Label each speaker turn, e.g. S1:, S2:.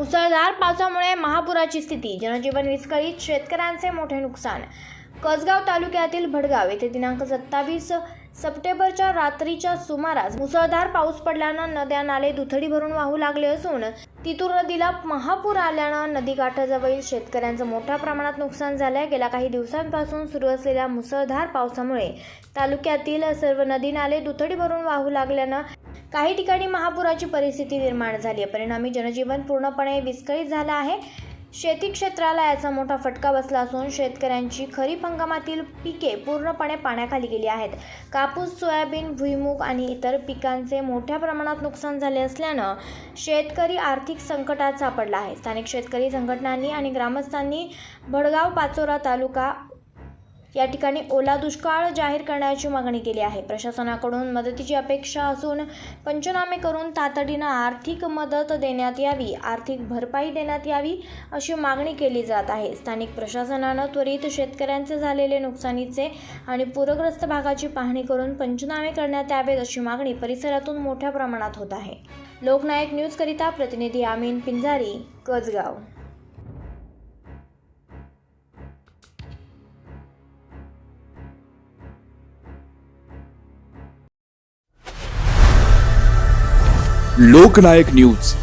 S1: मुसळधार पावसामुळे महापुराची स्थिती जनजीवन विस्कळीत शेतकऱ्यांचे मोठे नुकसान. कसगाव तालुक्यातील भडगाव येथे दिनांक सत्तावीस सप्टेंबरच्या रात्रीच्या सुमारास मुसळधार पाऊस पडल्यानं नद्या नाले दुथडी भरून वाहू लागले असून तितूर नदीला महापूर आल्यानं नदीकाठाजवळील शेतकऱ्यांचं मोठ्या प्रमाणात नुकसान झालंय. गेल्या काही दिवसांपासून सुरू असलेल्या मुसळधार पावसामुळे तालुक्यातील सर्व नदी नाले दुथडी भरून वाहू लागल्यानं काही ठिकाणी महापुराची परिस्थिती निर्माण झाली आहे. परिणामी जनजीवन पूर्णपणे विस्कळीत झालं आहे. शेती क्षेत्राला याचा मोठा फटका बसला असून शेतकऱ्यांची खरीप हंगामातील पिके पूर्णपणे पाण्याखाली गेली आहेत. कापूस सोयाबीन भुईमूग आणि इतर पिकांचे मोठ्या प्रमाणात नुकसान झाले असल्यानं शेतकरी आर्थिक संकटात सापडला आहे. स्थानिक शेतकरी संघटनांनी आणि ग्रामस्थांनी भडगाव पाचोरा तालुका या ठिकाणी ओला दुष्काळ जाहीर करण्याची मागणी केली आहे. प्रशासनाकडून मदतीची अपेक्षा असून पंचनामे करून तातडीनं आर्थिक मदत देण्यात यावी आर्थिक भरपाई देण्यात यावी अशी मागणी केली जात आहे. स्थानिक प्रशासनानं त्वरित शेतकऱ्यांचे झालेले नुकसानीचे आणि पूरग्रस्त भागाची पाहणी करून पंचनामे करण्यात यावेत अशी मागणी परिसरातून मोठ्या प्रमाणात होत आहे. लोकनायक न्यूजकरिता प्रतिनिधी आमीन पिंजारी कसगाव.
S2: लोकनायक न्यूज.